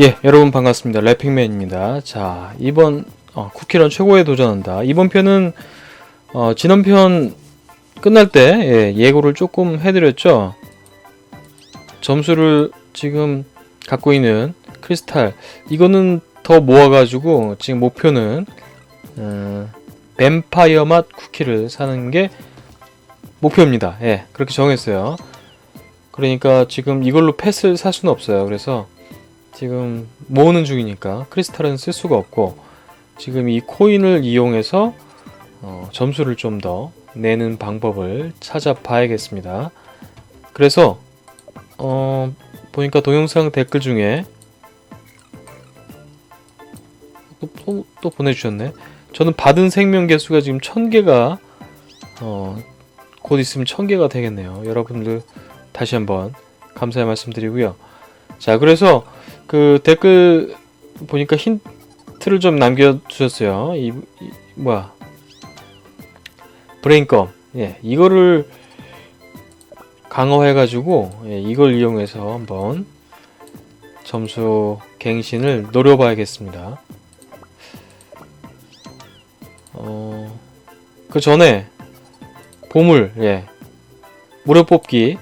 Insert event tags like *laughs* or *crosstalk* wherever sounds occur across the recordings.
예, 여러분 반갑습니다. 래핑맨입니다. 자, 이번 어, 쿠키런 최고에 도전한다. 이번 편은 어, 지난 편 끝날 때 예, 고를 조금 해드렸죠. 점수를 지금 갖고 있는 크리스탈 이거는 더 모아가지고 지금 목표는 음, 뱀파이어 맛 쿠키를 사는 게 목표입니다. 예, 그렇게 정했어요. 그러니까 지금 이걸로 펫을 살 수는 없어요. 그래서 지금 모으는 중이니까 크리스탈은 쓸 수가 없고 지금 이 코인을 이용해서 어, 점수를 좀 더 내는 방법을 찾아봐야겠습니다. 그래서 어, 보니까 동영상 댓글 중에 또, 또, 또 보내주셨네. 저는 받은 생명 개수가 지금 1000개가 어, 곧 있으면 1000개가 되겠네요. 여러분들 다시 한번 감사의 말씀드리고요. 자, 그래서 그 댓글 보니까 힌트를 좀 남겨주셨어요. 이, 이 뭐야 브레인껌 예 이거를 강화해가지고 예, 이걸 이용해서 한번 점수 갱신을 노려봐야겠습니다. 어 그 전에 보물 예 무료 뽑기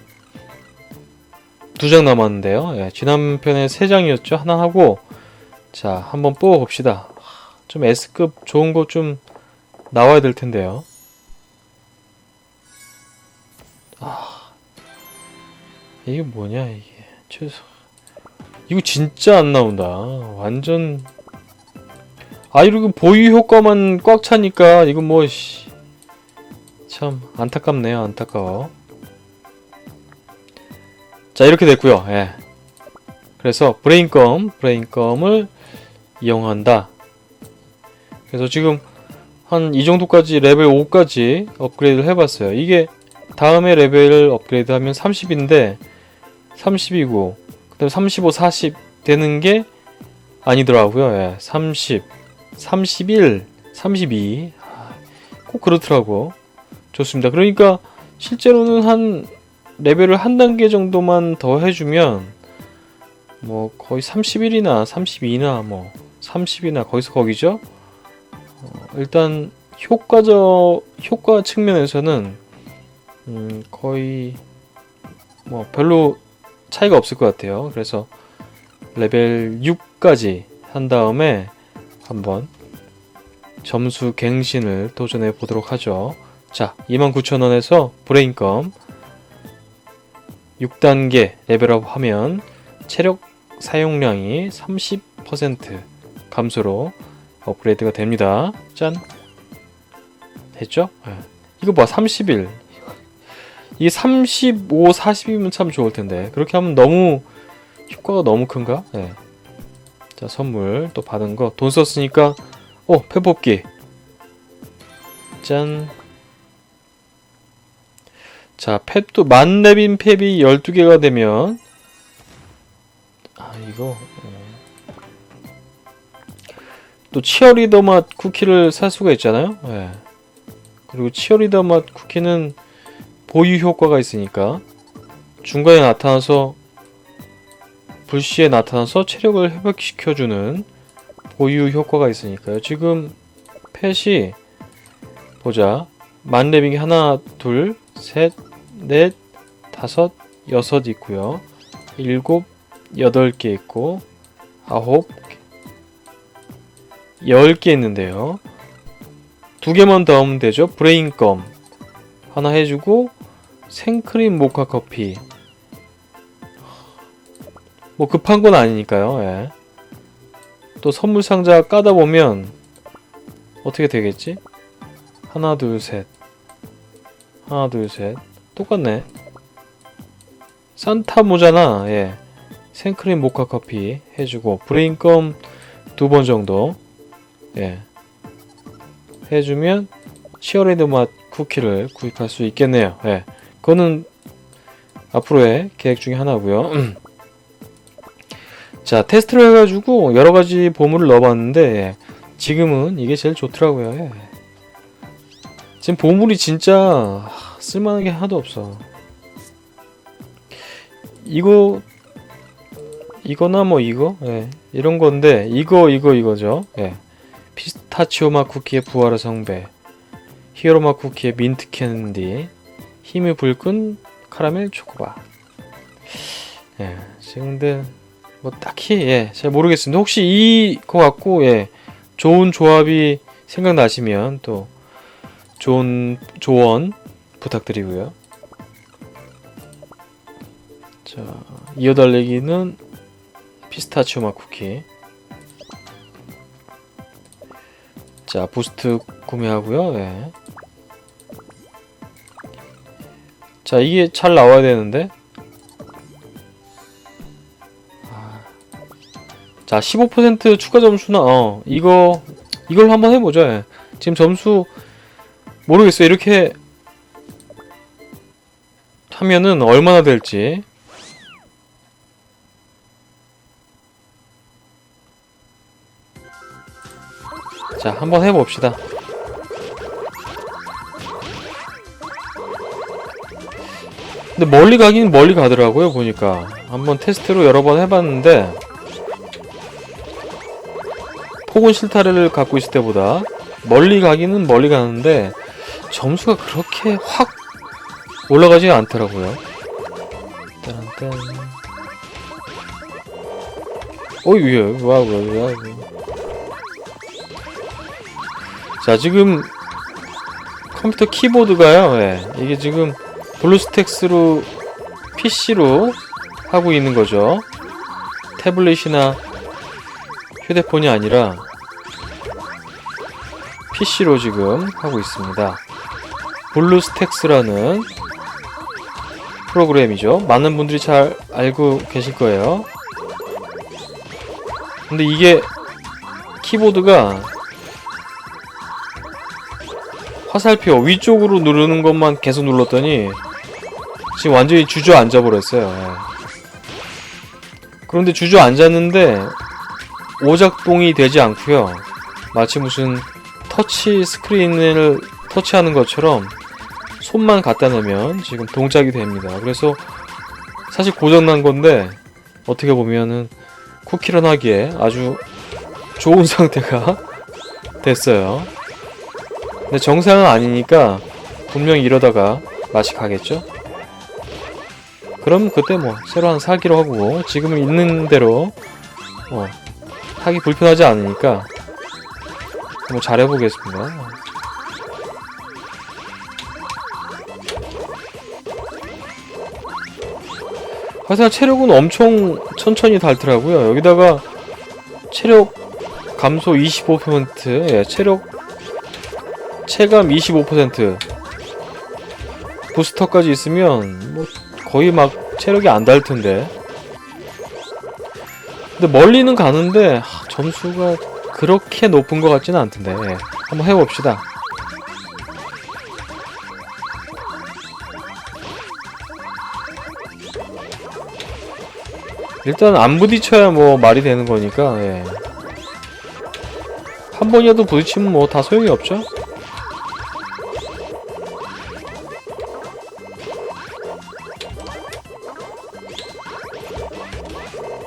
두 장 남았는데요. 예, 지난 편에 세 장이었죠. 하나 하고 자 한번 뽑아 봅시다. 좀 S급 좋은 거 좀 나와야 될 텐데요. 아 이게 뭐냐 이게 최소 이거 진짜 안 나온다. 완전 아 이러고 보유 효과만 꽉 차니까 이거 뭐참 안타깝네요. 안타까워. 자 이렇게 됐고요. 예. 그래서 브레인껌, 브레인껌을 이용한다. 그래서 지금 한 이 정도까지 레벨 5까지 업그레이드를 해봤어요. 이게 다음에 레벨을 업그레이드 하면 30인데 30이고 그 다음 35, 40 되는 게 아니더라고요. 예. 30, 31, 32. 아, 꼭 그렇더라고. 좋습니다. 그러니까 실제로는 한 레벨을 한 단계 정도만 더 해주면 뭐 거의 31이나 32나 뭐 30이나 거기서 거기죠. 어, 일단 효과적 효과 측면에서는 음, 거의 뭐 별로 차이가 없을 것 같아요. 그래서 레벨 6까지 한 다음에 한번 점수 갱신을 도전해 보도록 하죠. 자, 29,000원에서 브레인껌 6단계 레벨업 하면 체력 사용량이 30% 감소로 업그레이드가 됩니다. 짠. 됐죠? 예. 이거 봐, 30일. 이게 35, 40이면 참 좋을 텐데. 그렇게 하면 너무 효과가 너무 큰가? 예. 자, 선물 또 받은 거 돈 썼으니까 어, 폐뽑기. 짠. 자, 팻도 만렙인 팻이 12개가 되면 아, 이거 어. 또 치어리더 맛 쿠키를 살 수가 있잖아요. 예. 그리고 치어리더 맛 쿠키는 보유 효과가 있으니까 중간에 나타나서 불시에 나타나서 체력을 회복시켜주는 보유 효과가 있으니까요. 지금 펫이 보자 만렙인 게 하나, 둘, 셋, 넷, 다섯, 여섯 있고요. 일곱, 여덟 개 있고 아홉, 열 개 있는데요. 두 개만 더 하면 되죠. 브레인껌 하나 해주고 생크림 모카 커피. 뭐 급한 건 아니니까요. 예. 또 선물 상자 까다 보면 어떻게 되겠지? 하나 둘 셋. 하나 둘 셋. 똑같네. 산타 모자나 예. 생크림 모카 커피 해주고 브레인껌 두 번 정도 예. 해주면 시어레드 맛 쿠키를 구입할 수 있겠네요. 예. 그거는 앞으로의 계획 중에 하나고요. *clears throat* 자 테스트를 해가지고 여러 가지 보물을 넣어봤는데 예. 지금은 이게 제일 좋더라고요. 예. 지금 보물이 진짜 쓸만한 게 하나도 없어. 이거 이거나 뭐 이거 예, 이런 건데 이거 이거 이거죠. 예. 피스타치오 맛 쿠키의 부활의 성배, 히어로 맛 쿠키의 민트 캔디, 힘이 불끈 카라멜 초코바. 예, 지금 근데 뭐 딱히 예, 잘 모르겠습니다. 혹시 이거 갖고 예, 좋은 조합이 생각나시면 또 좋은 조언 부탁드리고요. 자, 이어달리기는 피스타치오 맛 쿠키. 자, 부스트 구매하고요. 예. 자, 이게 잘 나와야 되는데. 아. 자, 15% 추가 점수나 어, 이거 이걸 한번 해 보죠. 예. 지금 점수 모르겠어요. 이렇게 하면은 얼마나 될지. 자, 한번 해봅시다. 근데 멀리 가긴 멀리 가더라고요, 보니까. 한번 테스트로 여러 번 해봤는데, 폭은 실타래를 갖고 있을 때보다 멀리 가기는 멀리 가는데, 점수가 그렇게 확 올라가지가 않더라고요. 딴딴. 어이, 왜, 와, 와, 와, 와. 자 지금 컴퓨터 키보드가요 예, 이게 지금 블루스택스로 PC로 하고 있는 거죠 태블릿이나 휴대폰이 아니라 PC로 지금 하고 있습니다 블루스택스라는 프로그램이죠 많은 분들이 잘 알고 계실 거예요 근데 이게 키보드가 화살표 위쪽으로 누르는 것만 계속 눌렀더니 지금 완전히 주저앉아 버렸어요. 예. 그런데 주저앉았는데 오작동이 되지 않고요. 마치 무슨 터치 스크린을 터치하는 것처럼 손만 갖다 대면 지금 동작이 됩니다. 그래서 사실 고장난 건데 어떻게 보면은 쿠키런 하기에 아주 좋은 *laughs* 상태가 됐어요. 근데 정상은 아니니까 분명히 이러다가 맛이 가겠죠? 그럼 그때 뭐 새로 하나 사기로 하고 지금 있는 대로 어, 하기 불편하지 않으니까 뭐 잘해보겠습니다. 하여튼 체력은 엄청 천천히 닳더라고요. 여기다가 체력 감소 25% 예, 체력 체감 25% 부스터까지 있으면 뭐 거의 막 체력이 안달 텐데. 근데 멀리는 가는데 하, 점수가 그렇게 높은 것 같지는 않던데. 예, 한번 해봅시다. 일단 안 부딪혀야 뭐 말이 되는 거니까 예. 한 번이라도 부딪히면 뭐 다 소용이 없죠.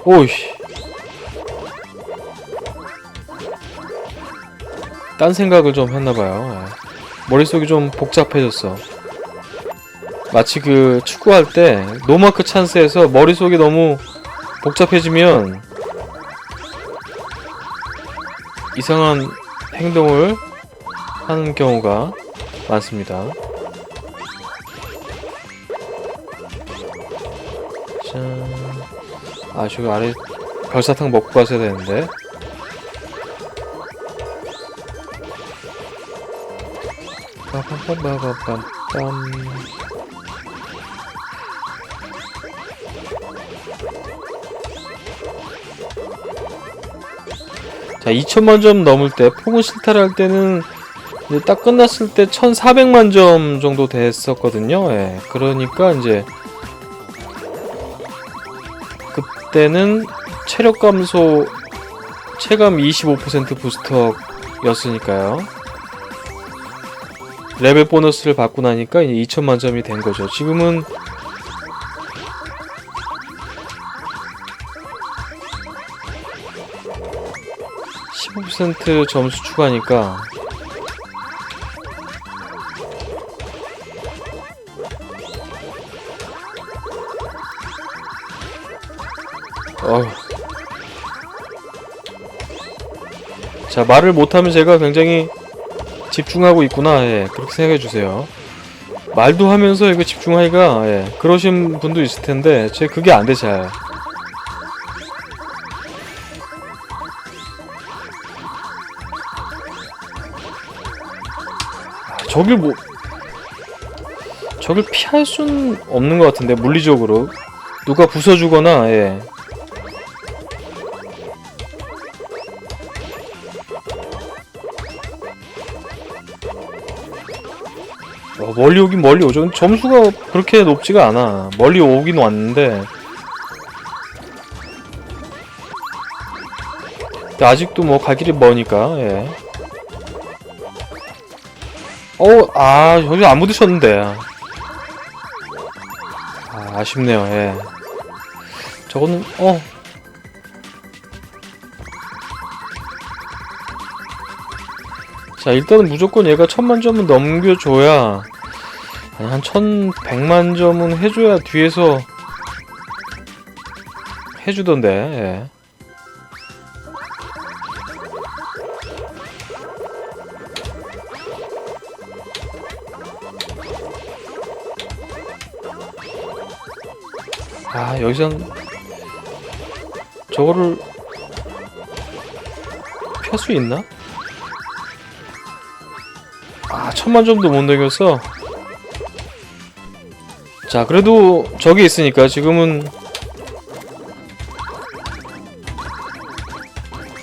오이씨. 딴 생각을 좀 했나봐요. 예. 머릿속이 좀 복잡해졌어. 마치 그 축구할 때 노마크 찬스에서 머릿속이 너무 복잡해지면 이상한 행동을 하는 경우가 많습니다. 짠. 아 저기 아래 별사탕 먹고 가셔야 되는데 빰빰빰빰빰빰 자 2천만 점 넘을 때 폭은 실타를 할 때는 딱 끝났을 때 1400만 점 정도 됐었거든요 예, 그러니까 이제 그때는 체력 감소 체감 25% 부스터였으니까요. 레벨 보너스를 받고 나니까 이제 2천만 점이 된 거죠. 지금은 10% 점수 추가니까 어휴. 자 말을 못하면 제가 굉장히 집중하고 있구나 예 그렇게 생각해 주세요 말도 하면서 이거 집중하기가 예 그러신 분도 있을 텐데 제 그게 안돼 잘. 저길 뭐 저길 피할 순 없는 것 같은데 물리적으로 누가 부숴주거나 예. 어, 멀리 오긴 멀리 오죠. 점수가 그렇게 높지가 않아. 멀리 오긴 왔는데. 아직도 뭐 갈 길이 머니까, 예. 어, 아, 여기 안 묻으셨는데. 아, 아쉽네요, 예. 저거는, 어. 자, 일단은 무조건 얘가 천만 점은 넘겨줘야 한 1100만 점은 해줘야 뒤에서 해주던데, 예. 아, 여기서 저거를 펼 수 있나? 아, 천만 점도 못 넘겼어. 자, 그래도 저기 있으니까 지금은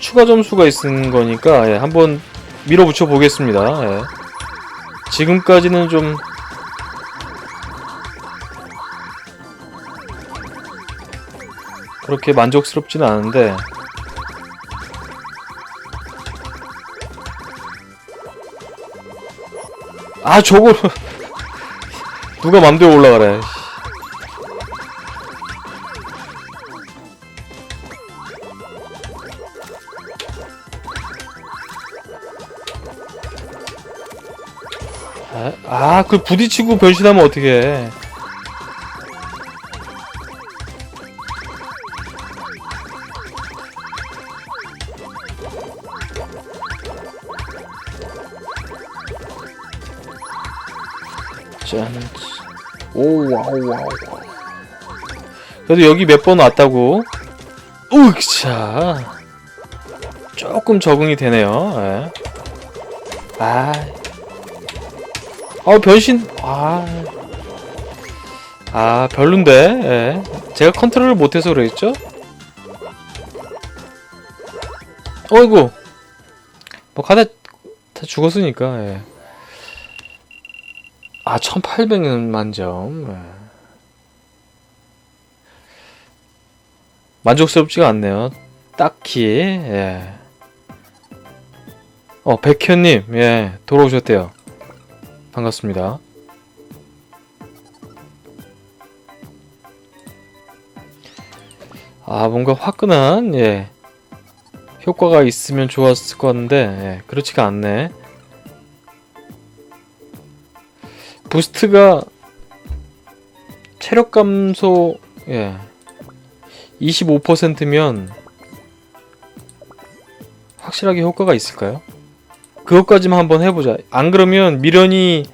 추가 점수가 있는 거니까 예, 한번 밀어붙여 보겠습니다. 예. 지금까지는 좀 그렇게 만족스럽지는 않은데. 아 저걸 *laughs* 누가 맘대로 올라가래. 아, 그 부딪히고 변신하면 어떻게 짠. 오, 와우, 와우. 그래도 여기 몇 번 왔다고. 으차. 조금 적응이 되네요. 예. 아. 어, 변신. 아. 아, 별론데. 예. 제가 컨트롤을 못해서 그랬죠? 어이구. 뭐, 가다, 다 죽었으니까, 예. 아, 1800만 점. 예. 만족스럽지가 않네요. 딱히, 예. 어, 백현님, 예, 돌아오셨대요. 반갑습니다. 아, 뭔가 화끈한, 예, 효과가 있으면 좋았을 건데, 예, 그렇지가 않네. 부스트가 체력 감소 예 25%면 확실하게 효과가 있을까요? 그것까지만 한번 해보자. 안 그러면 미련이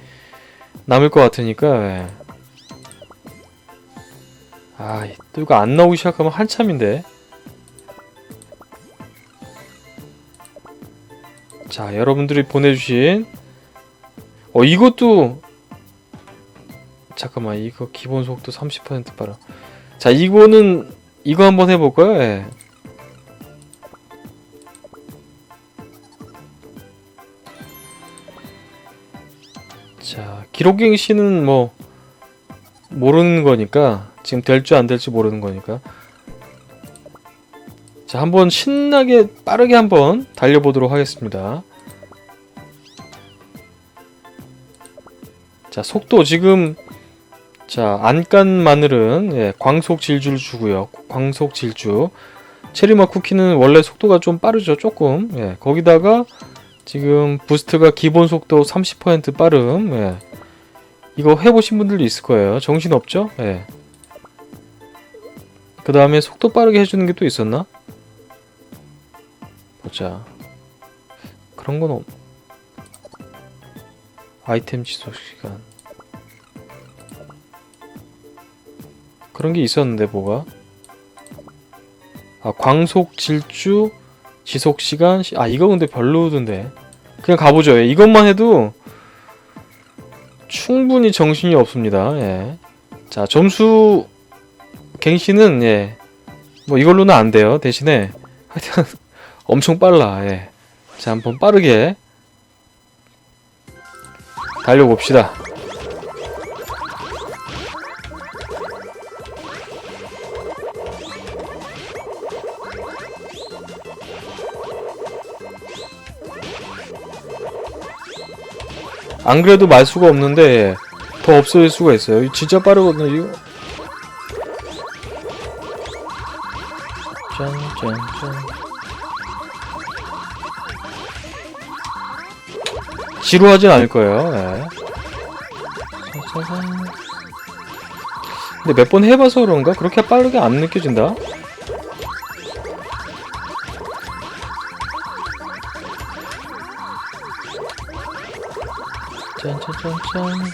남을 것 같으니까. 예. 아, 또 이거 안 나오기 시작하면 한참인데. 자, 여러분들이 보내주신 어 이것도 잠깐만 이거 기본 속도 30% 빨라 자 이거는 이거 한번 해볼까요? 예. 자 기록갱신은 뭐 모르는 거니까 지금 될지 안 될지 모르는 거니까 자 한번 신나게 빠르게 한번 달려보도록 하겠습니다 자 속도 지금 자, 안간 마늘은 예, 광속 질주를 주고요. 광속 질주. 체리맛 쿠키는 원래 속도가 좀 빠르죠 조금. 예 거기다가 지금 부스트가 기본 속도 30% 빠름. 예. 이거 해보신 분들도 있을 거예요. 정신 없죠? 예 그 다음에 속도 빠르게 해주는 게 또 있었나? 보자. 그런 건 없... 아이템 지속 시간 그런 게 있었는데 뭐가? 아 광속 질주 지속 시간 시- 아 이거 근데 별로던데. 그냥 가보죠. 예, 이것만 해도 충분히 정신이 없습니다. 예. 자 점수 갱신은 예. 뭐 이걸로는 안 돼요. 대신에 하여튼 *laughs* 엄청 빨라. 예. 자 한번 빠르게 달려봅시다 안 그래도 말 수가 없는데 더 없어질 수가 있어요. 진짜 빠르거든요. 이거. 짠 짠 짠. 지루하진 않을 거예요. 예. 짜자잔. 근데 몇 번 해봐서 그런가 그렇게 빠르게 안 느껴진다. 짠짠짠짠.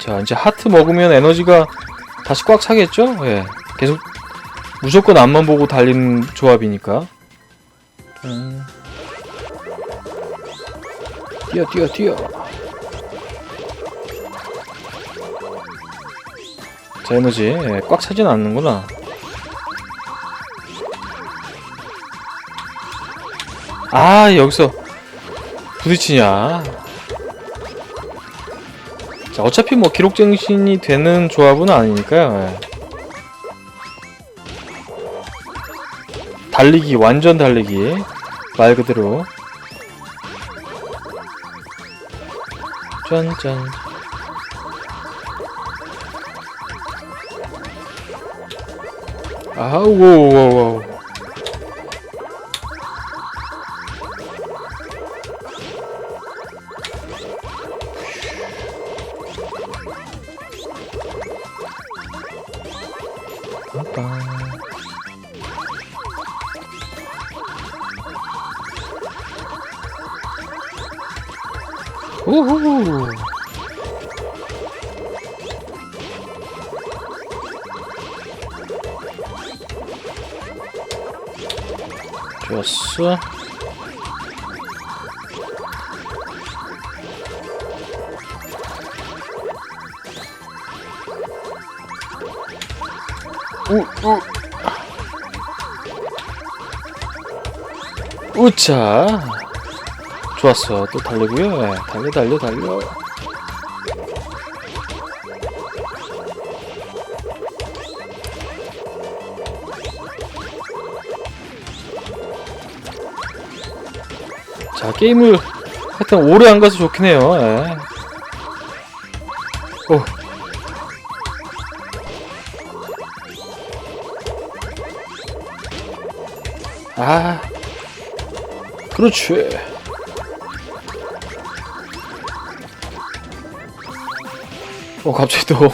자, 이제 하트 먹으면 에너지가 다시 꽉 차겠죠? 예. 계속 무조건 앞만 보고 달리는 조합이니까. 음. 뛰어, 뛰어, 뛰어. 자, 에너지. 예, 꽉 차진 않는구나. 아 여기서 부딪히냐? 자 어차피 뭐 기록정신이 되는 조합은 아니니까요 예. 달리기 완전 달리기. 말 그대로. 짠짠. 아우 오오오오 우, 우. 우차. 좋았어. 또 달리고요. 예, 달려, 달려, 달려. 자, 게임을 하여튼 오래 안 가서 좋긴 해요. 예. 아, 그렇지. 어, 갑자기 또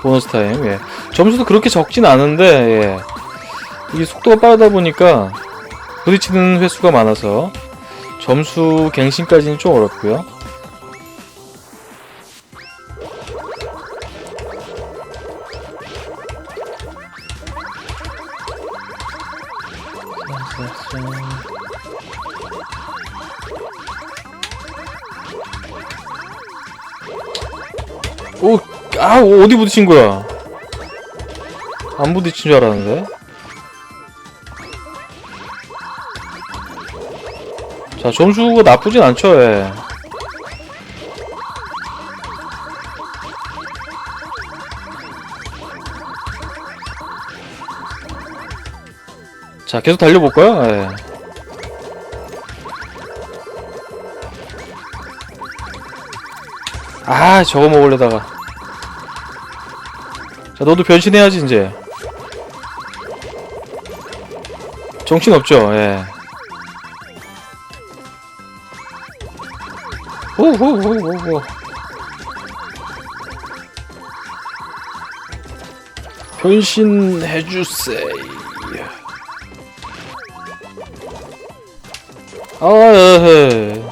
보너스 타임. 예. 점수도 그렇게 적진 않은데 예. 이게 속도가 빠르다 보니까 부딪히는 횟수가 많아서 점수 갱신까지는 좀 어렵고요. 어디 부딪힌 거야? 안 부딪힌 줄 알았는데. 자, 점수가 나쁘진 않죠, 예. 자, 계속 달려볼까요? 예. 아 저거 먹으려다가 자 너도 변신해야지 이제. 정신 없죠 예. 오호호호호 변신해주세요 아 에헤.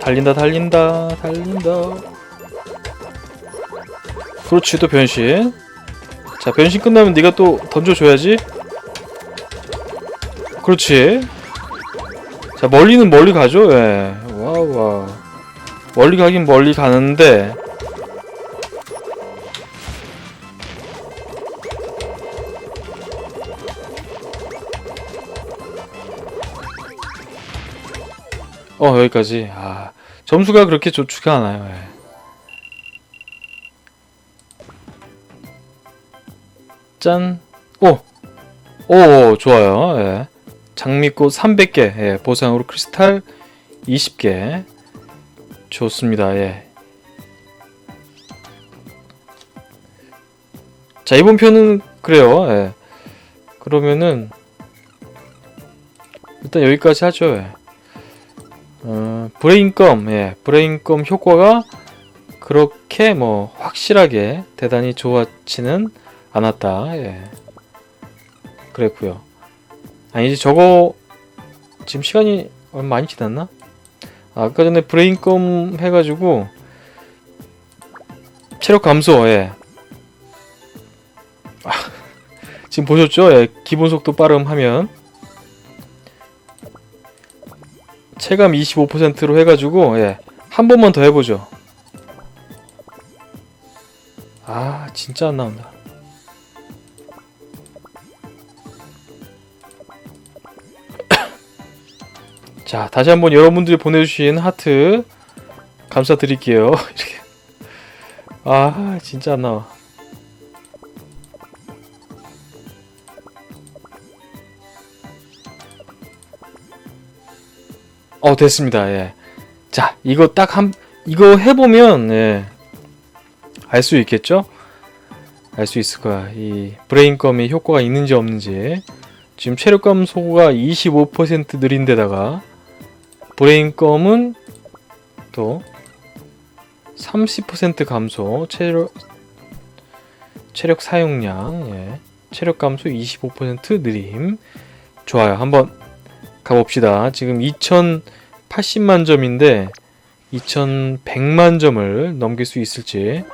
달린다 달린다 달린다 그렇지 또 변신. 자 변신 끝나면 네가 또 던져줘야지. 그렇지. 자 멀리는 멀리 가죠? 예. 와우 와우. 멀리 가긴 멀리 가는데. 어 여기까지. 아 점수가 그렇게 좋지가 않아요 예. 짠 오! 오 좋아요 예. 장미꽃 300개 예. 보상으로 크리스탈 20개 좋습니다 예. 자 이번 편은 그래요 예. 그러면은 일단 여기까지 하죠 예. 어, 브레인검, 예, 브레인검 효과가 그렇게 뭐 확실하게 대단히 좋아지는 않았다. 예. 그랬고요. 아니 이제 저거 지금 시간이 얼마 많이 지났나? 아, 아까 전에 브레인검 해가지고 체력 감소, 예. 아, *laughs* 지금 보셨죠? 예, 기본 속도 빠름 하면 체감 25%로 해가지고 예, 한 번만 더 해보죠. 아 진짜 안 나온다. 자 다시 한번 여러분들이 보내주신 하트 감사드릴게요. *laughs* 이렇게 아 진짜 안 나와. 어 됐습니다. 예. 자 이거 딱 한 이거 해보면 예. 알 수 있겠죠? 알 수 있을 거야. 이 브레인검이 효과가 있는지 없는지. 지금 체력 감소가 25% 느린데다가 브레인검은 또 30% 감소. 체력 체력 사용량 예. 체력 감소 25% 느림. 좋아요. 한번 가봅시다. 지금 2080만 점인데 2100만 점을 넘길 수 있을지